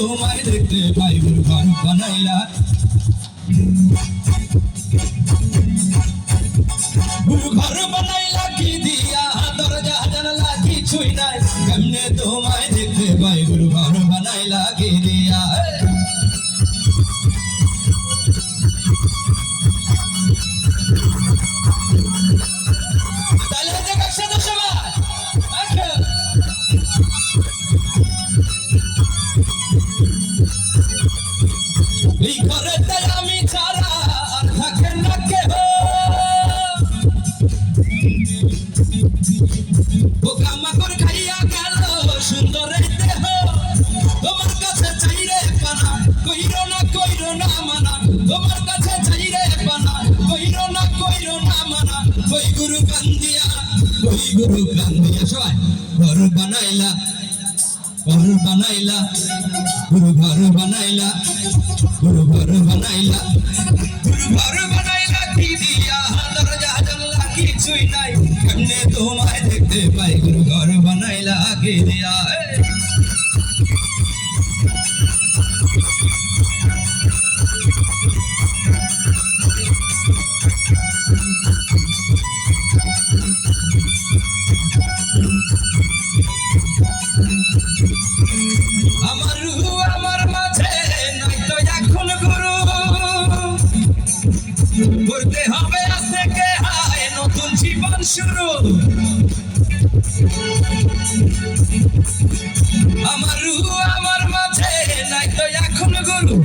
দেখতে পাই ঘর বানাইলা। ঘর বানাইলা কি দিয়া? দরজা জানলা কিছুই নাই। কেমনে তোমায় দেখতে পাই ঘর পোকামাকড় খাইয়া গেল সুন্দর দেহ। তোমার কাছে চাই রে পানা, কইরো না কইরো না মানা। তোমার কাছে চাই রে পানা, কইরো না কইরো না মানা। কই গুরু কান্দিয়া কই গুরু কান্দিয়া, সবাই ঘর বানাইলা ঘর বানাইলা, গুরু ঘর বানাইলা দরজা তোমায় দেখতে পাই গুরু ঘর বানাইলা কি দিয়া। শুরু আমার রুহ আমার মাঝে নাই তো এখন গুরু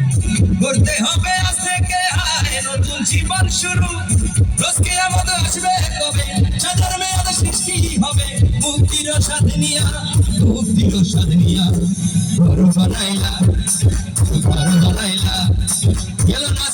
করতে হবে আজ থেকে হায় নতুন জীবন শুরু রোজকে আমাদের আসবে কবে সাজার মেয়াদ সৃষ্টি হবে মুক্তির সাথে নিয়া মুক্তির সাথে নিয়া ঘর বানাইলা ঘর বানাইলা গেল নাচ